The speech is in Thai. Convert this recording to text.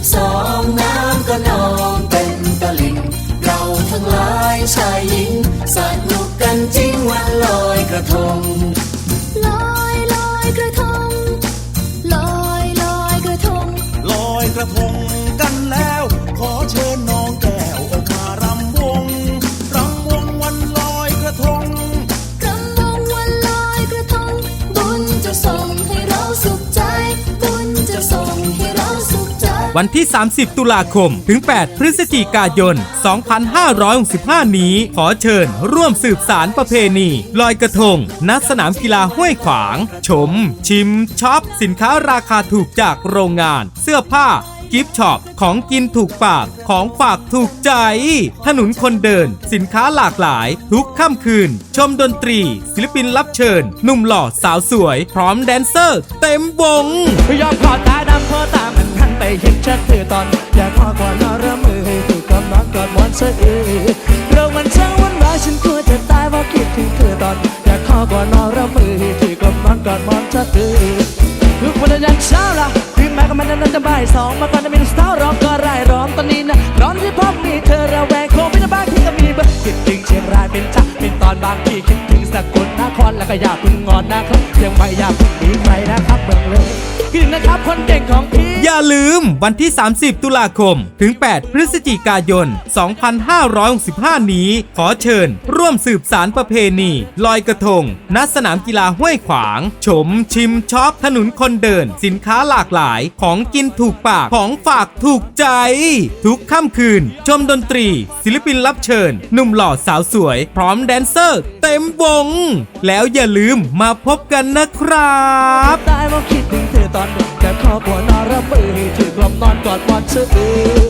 สิบสองน้ำก็นองเต็มตลิ่ง เราทั้งหลายชายหญิงสนุกกันจริงวันลอยกระทงลอยลอยกระทงลอยลอยกระทงลอยกระทง วันที่ 30 ตุลาคม ถึง 8 พฤศจิกายน 2565 นี้ ขอเชิญร่วมสืบสารประเพณี ลอยกระทง ณ สนามกีฬาห้วยขวาง ชม ชิมช็อป สินค้าราคาถูกจากโรงงาน เสื้อผ้ากิฟต์ช็อป ของกินถูกปาก ของฝากถูกใจ ถนนคนเดิน สินค้าหลากหลาย ทุกค่ำคืน ชมดนตรี ศิลปินรับเชิญ หนุ่มหล่อสาวสวย พร้อมแดนเซอร์ เต็มวงยอมขอตาดำเพอตามัน ไปเห็นชัดเธอตอน อยากขอก่อนนอนระมือให้ถูกกำลังกอดมอนสะอือเรามันช่างวันวายฉันกลัวจะตายเพราะคิดถึงเธอตอน อยากขอก่อนนอนระมือให้ถูกกำลังกอดมอนสะอือทุกวันยันเช้าละถึงแม้ก็มันนั้นจะบ่ายสองมาก่อนจะมีสาวร้องก็ร่ายร้องตอนนี้นะร้อนที่พบมีเธอระแวงคงไม่ได้บ้าที่ก็มีเบอร์คิดถึงเชียงรายเป็นจักเป็นตอนบางที่คิดถึงสกลนครแล้วก็อยากพึ่งงอนนะครับยังไม่อยากพึ่งหนีใครนะครับเมืองเลยคิดถึงนะครับคนเก่ง องพี่อย่าลืมวันที่ 30 ตุลาคม ถึง 8 พฤศจิกายน 2565 นี้ ขอเชิญ ร่วมสืบสารประเพณี ลอยกระทง ณ สนามกีฬาห้วยขวาง ชม ชิมช็อปถนนคนเดิน สินค้าหลากหลาย ของกินถูกปาก ของฝากถูกใจ ทุกค่ำคืน ชมดนตรี ศิลปินรับเชิญ หนุ่มหล่อสาวสวย พร้อมแดนเซอร์ เต็มวง แล้วอย่าลืมมาพบกันนะครับ ตายเพราะคิดถึงเธอตอนเด็ก มือให้ถือกลอมนอนกอดหมอนเธอ